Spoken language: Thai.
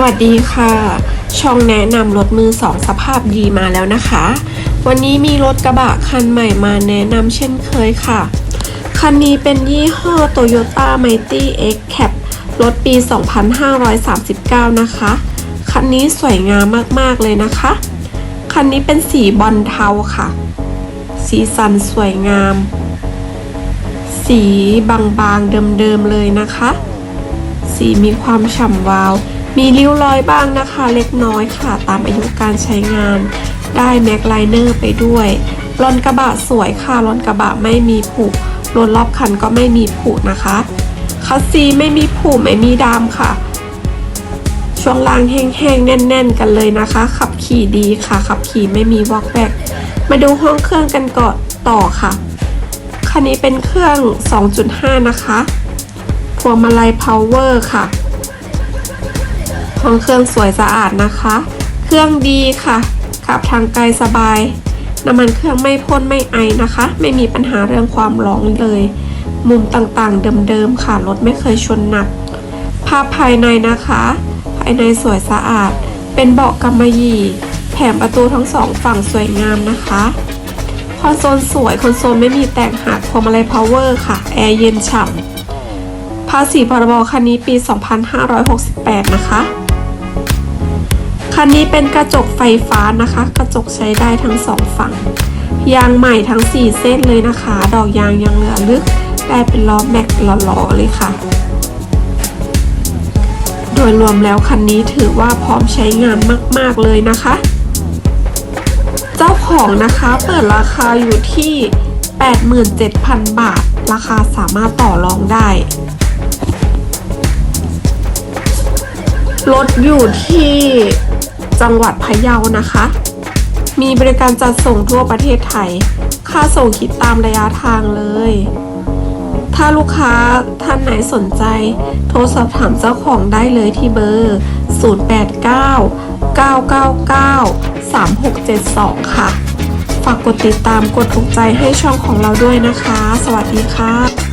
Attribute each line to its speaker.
Speaker 1: สวัสดีค่ะ ช่องแนะนำรถมือสองสภาพดีมาแล้วนะคะ วันนี้มีรถกระบะคันใหม่มาแนะนำเช่นเคยค่ะ คันนี้เป็นยี่ห้อ Toyota Mighty X Cap รถปี 2539 นะคะ คันนี้สวยงามมากๆเลยนะคะ คันนี้เป็นสีบอลเทาค่ะ สีสันสวยงาม สีบางๆเดิมๆเลยนะคะ สีมีความฉ่ำวาว มีริ้วรอยบ้างนะคะเล็กน้อยค่ะตามอายุการใช้งาน ได้แม็กไลเนอร์ไปด้วยรอนกระบะสวยค่ะรอนกระบะไม่มีผุรถรอบคันก็ไม่มีผุนะคะคัสซีไม่มีผุไม่มีดามค่ะ ช่วงล่างแห้งๆแน่น ๆ กันเลยนะคะ ขับขี่ดีค่ะ ขับขี่ไม่มีวอกแวกมาดูห้องเครื่องกันก่อนต่อค่ะคันนี้เป็นเครื่อง 2.5 นะคะพวงมาลัย power ค่ะ ห้องเครื่องสวยสะอาดนะคะ เครื่องดีค่ะ ขับทางไกลสบาย น้ำมันเครื่องไม่พ่นไม่ไอนะคะ ไม่มีปัญหาเรื่องความร้อนเลย มุมต่างๆเดิมๆค่ะ รถไม่เคยชนหนัก ภาพภายในนะคะ ภายในสวยสะอาด เป็นเบาะกำมะหยี่แถมประตูทั้งสองฝั่งสวยงามนะคะคอนโซลสวยคอนโซลไม่มีแตกหักพวงมาลัย power ค่ะ แอร์เย็นฉ่ำภาษีพรบคันนี้ปี 2568 นะคะ คันนี้เป็นกระจกไฟฟ้านะคะ กระจกใช้ได้ทั้งสองฝั่ง ยางใหม่ทั้ง 4 เส้นเลยนะคะ ดอกยางยังเหลือลึก ได้เป็นล้อแม็กหล่อๆเลยค่ะ โดยรวมแล้วคันนี้ถือว่าพร้อมใช้งานมากๆเลยนะคะ เจ้าของนะคะเปิดราคาอยู่ที่ 87,000 บาท ราคาสามารถต่อรองได้รถอยู่ที่ จังหวัดพะเยานะคะ มีบริการจัดส่งทั่วประเทศไทย ค่าส่งคิดตามระยะทางเลย ถ้าลูกค้าท่านไหนสนใจ โทรสอบถามเจ้าของได้เลยที่เบอร์ 089 999 3672 ค่ะ ฝากกดติดตามกดถูกใจให้ช่องของเราด้วยนะคะ สวัสดีค่ะ